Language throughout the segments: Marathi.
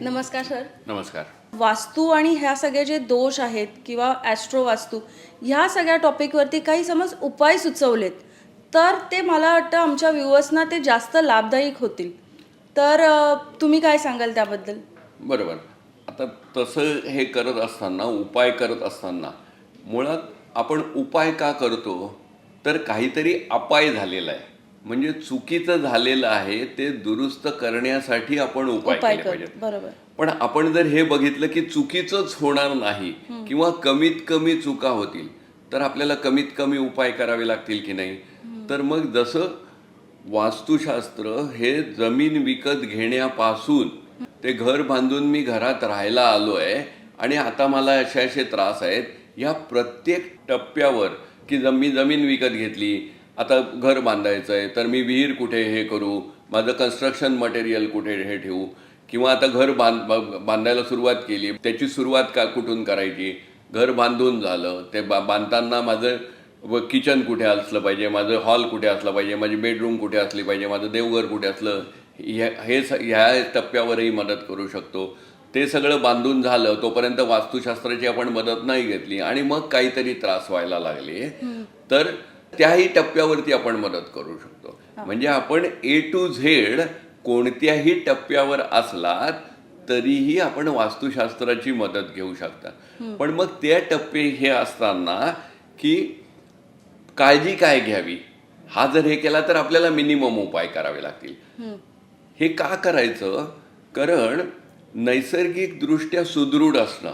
नमस्कार सर. नमस्कार. वास्तू आणि ह्या सगळे जे दोष आहेत किंवा ॲस्ट्रो वास्तू ह्या सगळ्या टॉपिकवरती काही समज उपाय सुचवलेत तर ते मला वाटतं आमच्या व्ह्युअर्सना ते जास्त लाभदायक होतील. तर तुम्ही काय सांगाल त्याबद्दल? बरोबर. आता तसं हे करत असताना उपाय करत असताना मुळात आपण उपाय का करतो? तर काहीतरी अपाय झालेला आहे. म्हणजे चुकीचं झालेलं आहे ते दुरुस्त करण्यासाठी आपण उपाय केले पाहिजेत. बरोबर. पण आपण जर हे बघितलं की चुकीचंच होणार नाही किंवा कमीत कमी चुका होतील तर आपल्याला कमीत कमी उपाय करावे लागतील की नाही? तर मग जसं वास्तुशास्त्र हे जमीन विकत घेण्यापासून ते घर बांधून मी घरात राहायला आलो आहे आणि आता मला असे असे त्रास आहेत या प्रत्येक टप्प्यावर की जम मी जमीन विकत घेतली आता घर बांधायचं आहे तर मी विहीर कुठे हे करू? माझं कन्स्ट्रक्शन मटेरियल कुठे हे ठेवू? किंवा आता घर बांध बांधायला सुरुवात केली त्याची सुरुवात का कुठून करायची? घर बांधून झालं ते बा बांधताना माझं व किचन कुठे असलं पाहिजे माझं हॉल कुठे असलं पाहिजे माझी बेडरूम कुठे असली पाहिजे माझं देवघर कुठे असलं ह्या- हे स ह्या टप्प्यावरही मदत करू शकतो. ते सगळं बांधून झालं तोपर्यंत वास्तुशास्त्राची आपण मदत नाही घेतली आणि मग काहीतरी त्रास व्हायला लागले. तर त्याही टप्प्यावरती आपण मदत करू शकतो. म्हणजे आपण ए टू झेड कोणत्याही टप्प्यावर असलात तरीही आपण वास्तुशास्त्राची मदत घेऊ शकता. पण मग त्या टप्पे हे असताना की काळजी काय घ्यावी? हा जर हे केला तर आपल्याला मिनिमम उपाय करावे लागतील. हे का करायचं? कारण नैसर्गिकदृष्ट्या सुदृढ असणं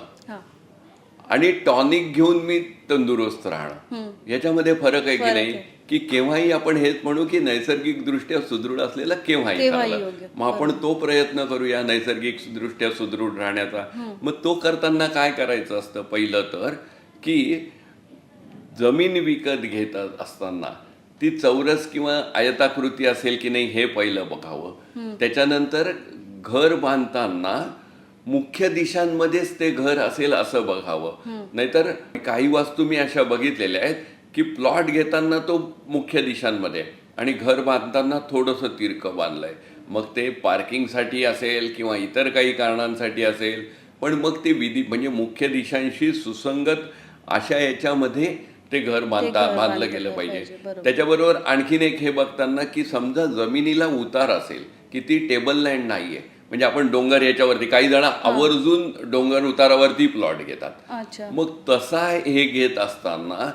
आणि टॉनिक घेऊन मी तंदुरुस्त राहणं याच्यामध्ये फरक आहे की नाही? की केव्हाही आपण हेच म्हणू की नैसर्गिकदृष्ट्या सुदृढ असलेला केव्हाही. मग आपण तो प्रयत्न करूया नैसर्गिक दृष्ट्या सुदृढ राहण्याचा. मग तो करताना काय करायचं असतं? पहिलं तर की जमीन विकत घेत असताना ती चौरस किंवा आयताकृती असेल की नाही हे पहिलं बघावं. त्याच्यानंतर घर बांधताना मुख्य दिशांमध्येच ते घर असेल असं बघावं. नाहीतर काही वास्तू मी अशा बघितलेल्या आहेत की प्लॉट घेताना तो मुख्य दिशांमध्ये आणि घर बांधताना थोडंसं तिरकं बांधलंय. मग ते पार्किंगसाठी असेल किंवा इतर काही कारणांसाठी असेल पण मग ते विधी म्हणजे मुख्य दिशांशी सुसंगत अशा याच्यामध्ये ते घर बांधता बांधलं गेलं पाहिजे, पाहिजे बरोबर. त्याच्याबरोबर आणखीन एक हे बघताना की समजा जमिनीला उतार असेल की ती टेबल लँड नाहीये म्हणजे आपण डोंगर याच्यावरती काही जण आवर्जून डोंगर उतारावरती प्लॉट घेतात. मग तसा हे घेत असताना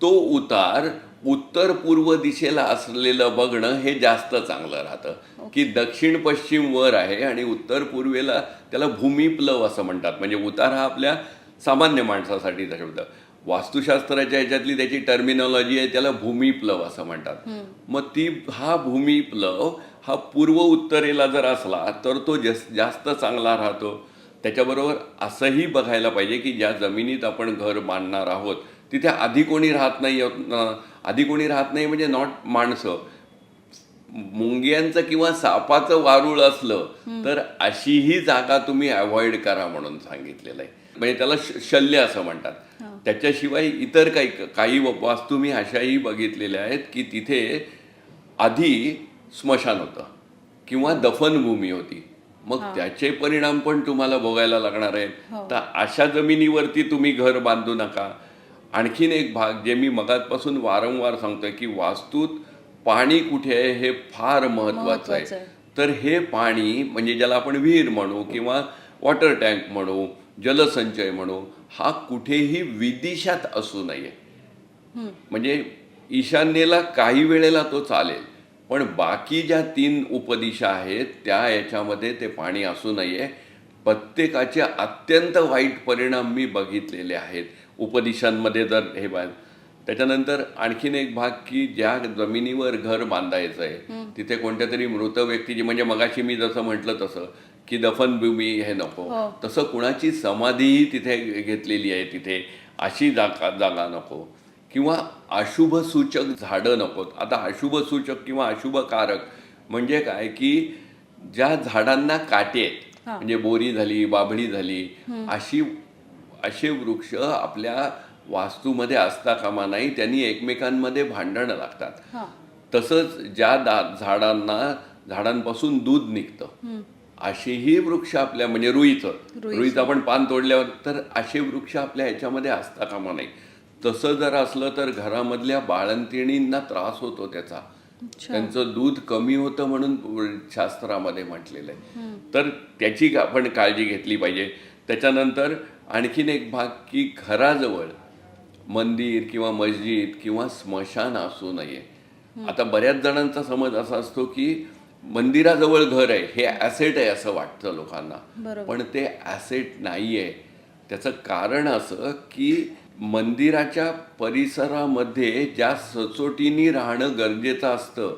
तो उतार उत्तर पूर्व दिशेला असलेलं बघणं हे जास्त चांगलं राहतं. की दक्षिण पश्चिम वर आहे आणि उत्तर पूर्वेला त्याला भूमिप्लव असं म्हणतात. म्हणजे उतार हा आपल्या सामान्य माणसासाठी शब्द. वास्तुशास्त्राच्या ह्याच्यातली त्याची टर्मिनॉलॉजी आहे त्याला भूमिप्लव असं म्हणतात. मग ती हा भूमिप्लव हा पूर्व उत्तरेला जर असला तर तो जस जास्त चांगला राहतो. त्याच्याबरोबर असंही बघायला पाहिजे की ज्या जमिनीत आपण घर बांधणार आहोत तिथे आधी कोणी राहत नाही आधी कोणी राहत नाही म्हणजे नॉट माणसं. मुंग्यांचं किंवा सापाचं वारुळ असलं तर अशीही जागा तुम्ही अवॉइड करा म्हणून सांगितलेलं आहे. म्हणजे त्याला शल्य असं म्हणतात. त्याच्याशिवाय इतर काही काही वास्तू मी अशाही बघितलेल्या आहेत की तिथे आधी स्मशान होतं किंवा दफनभूमी होती. मग त्याचे परिणाम पण तुम्हाला भोगायला लागणार आहेत. तर अशा जमिनीवरती तुम्ही घर बांधू नका. आणखीन एक भाग जे मी मगातपासून वारंवार सांगतोय की वास्तूत पाणी कुठे आहे हे फार महत्वाचं आहे. तर हे पाणी म्हणजे ज्याला आपण विहीर म्हणू किंवा वॉटर टँक म्हणू जलसंचय म्हणू हा कुठेही विदिशात असू नये. म्हणजे ईशान्येला काही वेळेला तो चालेल पण बाकी ज्या तीन उपदिशा आहेत त्या याच्यामध्ये ते पाणी असू नये. प्रत्येकाचे अत्यंत वाईट परिणाम मी बघितलेले आहेत. उपदिशांमध्ये जर हे बांध त्याच्यानंतर आणखीन एक भाग की ज्या जमिनीवर घर बांधायचं आहे तिथे कोणत्या तरी मृत व्यक्तीची म्हणजे मगाशी मी जसं म्हटलं तसं की दफनभूमी हे नको. हो. तसं कुणाची समाधीही तिथे घेतलेली आहे तिथे अशी जागा जागा नको. किंवा अशुभ सूचक झाडं नकोत आता अशुभ सूचक किंवा अशुभ कारक म्हणजे काय की ज्या झाडांना काटे आहेत म्हणजे बोरी झाली बाभळी झाली अशी असे वृक्ष आपल्या वास्तूमध्ये असता कामा नाही त्यांनी एकमेकांमध्ये भांडणं लागतात. तसंच ज्या दा झाडांना झाडांपासून दूध निघतं असेही वृक्ष आपल्या म्हणजे रुईचं. रुईचं. आपण पान तोडल्यावर तर असे वृक्ष आपल्या ह्याच्यामध्ये असता कामा नाही तसं जर असलं तर घरामधल्या बाळंतिणींना त्रास होतो त्याचा. त्यांचं दूध कमी होतं म्हणून शास्त्रामध्ये म्हटलेलं आहे. तर त्याची आपण काळजी घेतली पाहिजे. त्याच्यानंतर आणखीन एक भाग की घराजवळ मंदिर किंवा मस्जिद किंवा स्मशान असू नये. आता बऱ्याच जणांचा समज असा असतो की मंदिराजवळ घर आहे हे ॲसेट आहे असं वाटतं लोकांना. पण ते ॲसेट नाही आहे त्याचं कारण असं की मंदिराच्या परिसरामध्ये ज्या सचोटीने राहणं गरजेचं असतं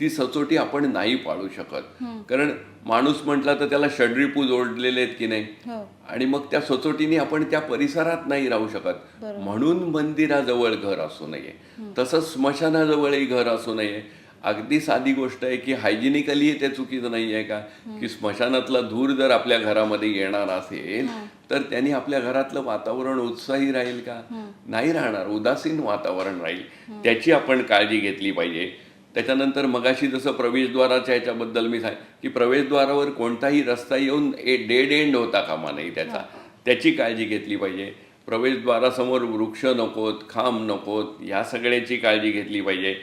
ती सचोटी आपण नाही पाळू शकत. कारण माणूस म्हटला तर त्याला षड्रिपू जोडलेले आहेत की नाही? हो. आणि मग त्या सचोटीने आपण त्या परिसरात नाही राहू शकत. म्हणून मंदिराजवळ घर असू नये. तसंच स्मशानाजवळही घर असू नये. अगदी साधी गोष्ट आहे की हायजिनिकली ते चुकीचं नाही आहे का की स्मशानातला धूर जर आपल्या घरामध्ये येणार असेल तर त्यांनी आपल्या घरातलं वातावरण उत्साही राहील का? नाही राहणार उदासीन वातावरण राहील. त्याची आपण काळजी घेतली पाहिजे. त्याच्यानंतर मगाशी जसं प्रवेशद्वाराच्या ह्याच्याबद्दल मी सांग की प्रवेशद्वारावर कोणताही रस्ता येऊन ए डेड एंड होता कामा नाही त्याचा. त्याची काळजी घेतली पाहिजे. प्रवेशद्वारासमोर वृक्ष नकोत खांब नकोत ह्या सगळ्याची काळजी घेतली पाहिजे.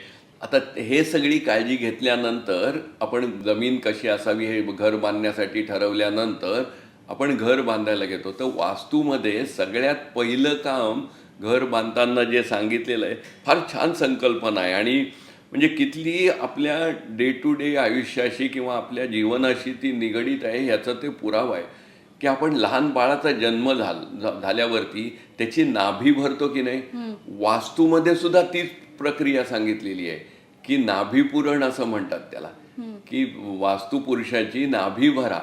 आता हे सगळी काळजी घेतल्यानंतर आपण जमीन कशी असावी हे घर बांधण्यासाठी ठरवल्यानंतर आपण घर बांधायला घेतो. तर वास्तूमध्ये सगळ्यात पहिलं काम घर बांधताना जे सांगितलेलं आहे फार छान संकल्पना आहे. आणि म्हणजे कितली आपल्या डे टू डे आयुष्याशी किंवा आपल्या जीवनाशी ती निगडीत आहे ह्याचा ते पुरावा आहे. की आपण लहान बाळाचा जन्म झाल झाल्यावरती त्याची नाभी भरतो की नाही? वास्तूमध्ये सुद्धा तीच प्रक्रिया सांगितलेली आहे की नाभी पुरण असं म्हणतात त्याला. की वास्तू पुरुषाची नाभी भरा.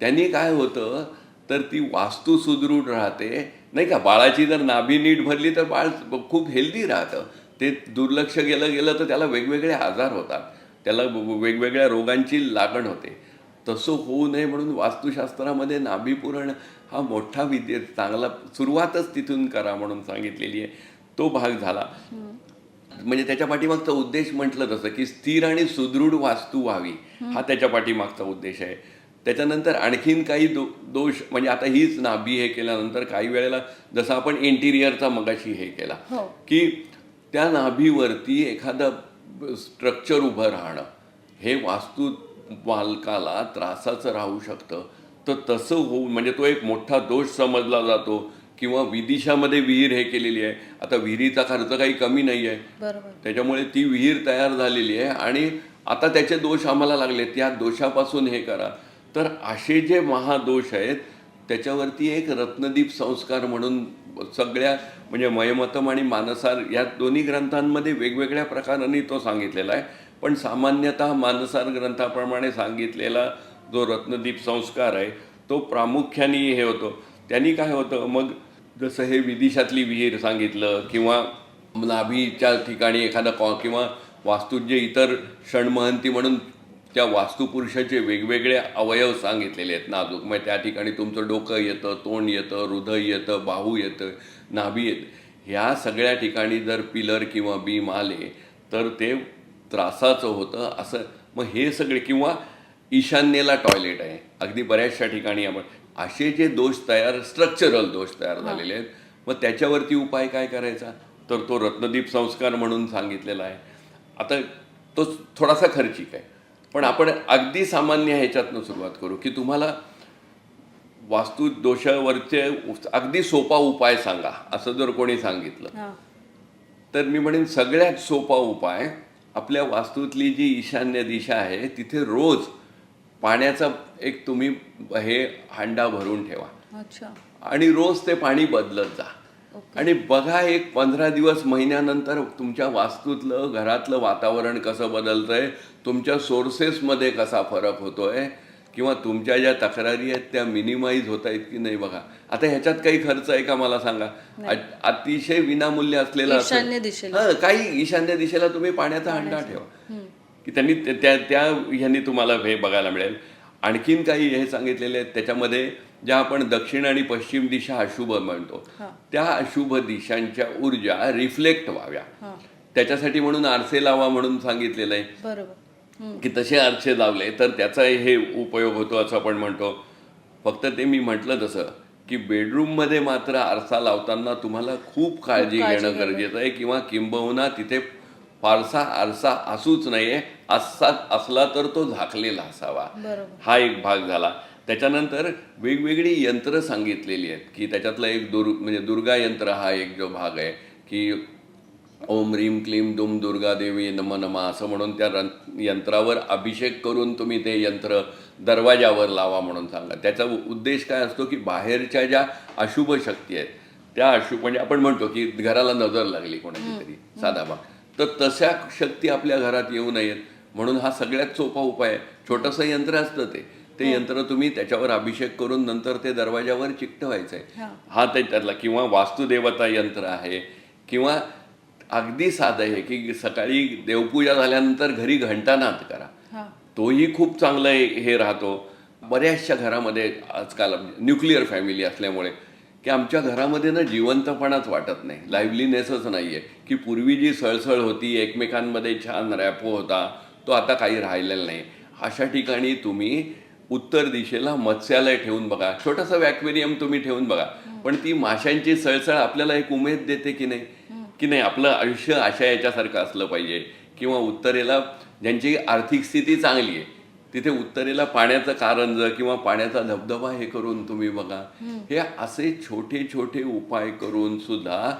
त्यांनी काय होतं? तर ती वास्तू सुदृढ राहते. नाही का? बाळाची जर नाभी नीट भरली तर बाळ खूप हेल्दी राहतं. ते दुर्लक्ष गेलं गेलं तर त्याला वेगवेगळे आजार होतात. त्याला वेगवेगळ्या रोगांची लागण होते. तसं होऊ नये म्हणून वास्तुशास्त्रामध्ये नाभी पुरण हा मोठा विद्ये चांगला सुरुवातच तिथून करा म्हणून सांगितलेली आहे. तो भाग झाला. म्हणजे त्याच्या पाठीमागचा उद्देश म्हटलं तसं की स्थिर आणि सुदृढ वास्तू व्हावी. हा त्याच्या पाठीमागचा उद्देश आहे. त्याच्यानंतर आणखीन काही दो दोष म्हणजे आता हीच नाभी हे केल्यानंतर काही वेळेला जसं आपण इंटिरियरचा मगाशी हे केला हो. की त्या नाभीवरती एखादं स्ट्रक्चर उभं राहणं हे वास्तू मालकाला त्रासाचं राहू शकतं. तर तसं होऊ म्हणजे तो एक मोठा दोष समजला जातो. किंवा विदिशामध्ये विहीर हे केलेली आहे. आता विहिरीचा खर्च काही कमी नाही आहे त्याच्यामुळे ती विहीर तयार झालेली आहे आणि आता त्याचे दोष आम्हाला लागले त्या दोषापासून हे करा. तर असे जे महादोष आहेत त्याच्यावरती एक रत्नदीप संस्कार म्हणून सगळ्या म्हणजे मयमतम आणि मानसार या दोन्ही ग्रंथांमध्ये वेगवेगळ्या प्रकारांनी तो सांगितलेला आहे. पण सामान्यतः मानसार ग्रंथाप्रमाणे सांगितलेला जो रत्नदीप संस्कार आहे तो प्रामुख्याने हे होतो. त्यांनी काय होतं? मग जसं हे विदिशातली विहीर सांगितलं किंवा नाभीच्या ठिकाणी एखादा कॉ किंवा वास्तूत जे इतर षण्महंती म्हणून त्या वास्तुपुरुषाचे वेगवेगळे अवयव सांगितलेले आहेत नाजूक. मग त्या ठिकाणी तुमचं डोकं येतं तोंड येतं हृदय येतं बाहू येतं नाभी येतं. ह्या सगळ्या ठिकाणी जर पिलर किंवा बीम आले तर ते त्रासाचं होतं असं. मग हे सगळे किंवा ईशान्येला टॉयलेट आहे. अगदी बऱ्याचशा ठिकाणी आपण असे जे दोष तयार स्ट्रक्चरल दोष तयार झालेले आहेत. मग त्याच्यावरती उपाय काय करायचा? तर तो रत्नदीप संस्कार म्हणून सांगितलेला आहे. आता तो थोडासा खर्चिक आहे. पण आपण अगदी सामान्य ह्याच्यातनं सुरुवात करू की तुम्हाला वास्तू दोषावरचे अगदी सोपा उपाय सांगा असं जर कोणी सांगितलं. तर मी म्हणेन सगळ्यात सोपा उपाय आपल्या वास्तूतली जी ईशान्य दिशा आहे तिथे रोज पाण्याचा एक तुम्ही हे हांडा भरून ठेवा. आणि रोज ते पाणी बदलत जा. आणि बघा एक पंधरा दिवस महिन्यानंतर तुमच्या वास्तूतलं घरातलं वातावरण कसं बदलतंय तुमच्या सोर्सेसमध्ये कसा फरक होतोय किंवा तुमच्या ज्या तक्रारी आहेत त्या मिनिमाइज होत आहेत की नाही बघा. आता ह्याच्यात काही खर्च आहे का मला सांगा? अतिशय विनामूल्य असलेला काही ईशान्य दिशेला तुम्ही पाण्याचा हंडा ठेवा. की त्यांनी त्या ह्यांनी तुम्हाला हे बघायला मिळेल. आणखीन काही हे सांगितलेले आहेत. त्याच्यामध्ये ज्या आपण दक्षिण आणि पश्चिम दिशा अशुभ म्हणतो त्या अशुभ दिशांच्या ऊर्जा रिफ्लेक्ट व्हाव्या. त्याच्यासाठी म्हणून आरसे लावा म्हणून सांगितलेलं आहे. की तसे आरसे लावले तर त्याचा हे उपयोग होतो असं आपण म्हणतो. फक्त ते मी म्हटलं तसं की बेडरूममध्ये मात्र आरसा लावताना तुम्हाला खूप काळजी घेणं गरजेचं आहे किंवा किंबहुना तिथे फारसा आरसा असूच नाहीये. असा असला तर तो झाकलेला असावा. हा एक भाग झाला. त्याच्यानंतर वेगवेगळी यंत्र सांगितलेली आहेत की त्याच्यातलं एक दुर् म्हणजे दुर्गा यंत्र हा एक जो भाग आहे की ओम रीम क्लीम दुम दुर्गा देवी नम नमा असं म्हणून त्या यंत्रावर अभिषेक करून तुम्ही ते यंत्र दरवाजावर लावा म्हणून सांगा. त्याचा उद्देश काय असतो की बाहेरच्या ज्या अशुभ शक्ती आहेत त्या अशुभ म्हणजे आपण म्हणतो की घराला नजर लागली कोणाची तरी साधा भाग. तर तशा शक्ती आपल्या घरात येऊ नयेत. म्हणून हा सगळ्यात सोपा उपाय आहे. छोटंसं यंत्र असतं ते. ते यंत्र तुम्ही त्याच्यावर अभिषेक करून नंतर ते दरवाजावर चिकटवायचं आहे हा ते त्यातला किंवा वास्तुदेवता यंत्र आहे किंवा अगदी साधं आहे की सकाळी देवपूजा झाल्यानंतर घरी घंटानाद करा. हा. तोही खूप चांगला हे- हे राहतो. बऱ्याचशा घरामध्ये आजकाल न्यूक्लिअर फॅमिली असल्यामुळे की आमच्या घरामध्ये ना जिवंतपणाच वाटत नाही. लाईव्हलीनेसच नाही आहे की पूर्वी जी सळसळ होती एकमेकांमध्ये छान रॅपो होता तो आता काही राहिलेला नाही. अशा ठिकाणी तुम्ही उत्तर दिशेला मत्स्यालय ठेवून बघा. छोटंसं वॅक्वेरियम तुम्ही ठेवून बघा. पण ती माशांची सळसळ आपल्याला एक उमेद देते की नाही? की नाही आपलं आयुष्य अशा याच्यासारखं असलं पाहिजे. किंवा उत्तरेला ज्यांची आर्थिक स्थिती चांगली आहे तिथे उत्तरेला पाण्याचं कारंज किंवा पाण्याचा धबधबा हे करून तुम्ही बघा. हे असे छोटे छोटे उपाय करून सुद्धा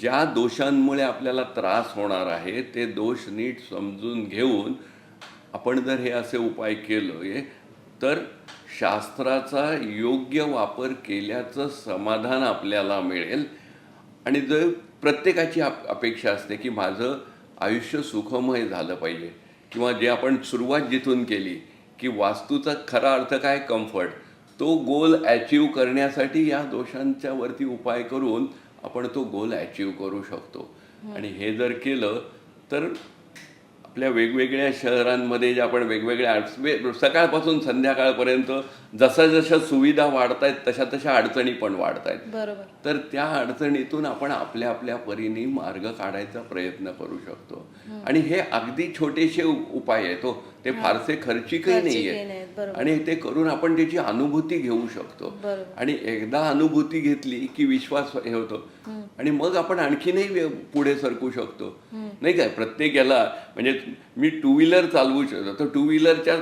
ज्या दोषांमुळे आपल्याला त्रास होणार आहे ते दोष नीट समजून घेऊन आपण जर हे असे उपाय केले तर शास्त्राचा योग्य वापर केल्याचं समाधान आपल्याला मिळेल. आणि जर प्रत्येकाची अप अपेक्षा असते की माझं आयुष्य सुखमय झालं पाहिजे. किंवा जे आपण सुरुवात जिथून केली की वास्तूचा खरा अर्थ काय? कम्फर्ट. तो गोल अचीव करण्यासाठी या दोषांच्या वरती उपाय करून आपण तो गोल अचीव करू शकतो. आणि हे जर केलं तर आपल्या वेगवेगळ्या शहरांमध्ये जे आपण वेगवेगळ्या अडच- वे- सकाळपासून संध्याकाळपर्यंत जसं जशा सुविधा वाढत आहेत तशा तशा अडचणी पण वाढत आहेत बरोबर. तर त्या अडचणीतून आपण आपल्या आपल्या परीने मार्ग काढायचा प्रयत्न करू शकतो. आणि हे अगदी छोटेसे उपाय आहेत हो. ते फारसे खर्चिकही नाहीत, बरोबर. आणि ते करून आपण त्याची अनुभूती घेऊ शकतो. आणि एकदा अनुभूती घेतली की विश्वास हे होतो. आणि मग आपण आणखीनही पुढे सरकू शकतो. नाही काय प्रत्येक याला म्हणजे मी टू व्हीलर चालवू शकतो तर टू व्हीलरच्या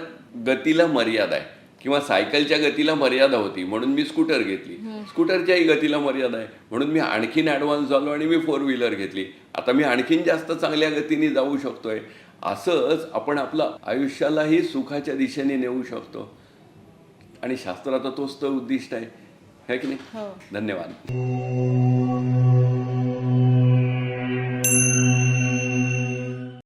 गतीला मर्यादा आहे. किंवा सायकलच्या गतीला मर्यादा होती म्हणून मी स्कूटर घेतली. स्कूटरच्याही गतीला मर्यादा आहे. म्हणून मी आणखीन ॲडव्हान्स झालो आणि मी फोर व्हीलर घेतली. आता मी आणखीन जास्त चांगल्या गतीने जाऊ शकतोय. असंच आपण आपलं आयुष्यालाही सुखाच्या दिशेने नेऊ शकतो. आणि शास्त्राचा तोच तर उद्दिष्ट आहे. है की नाही? हो. धन्यवाद.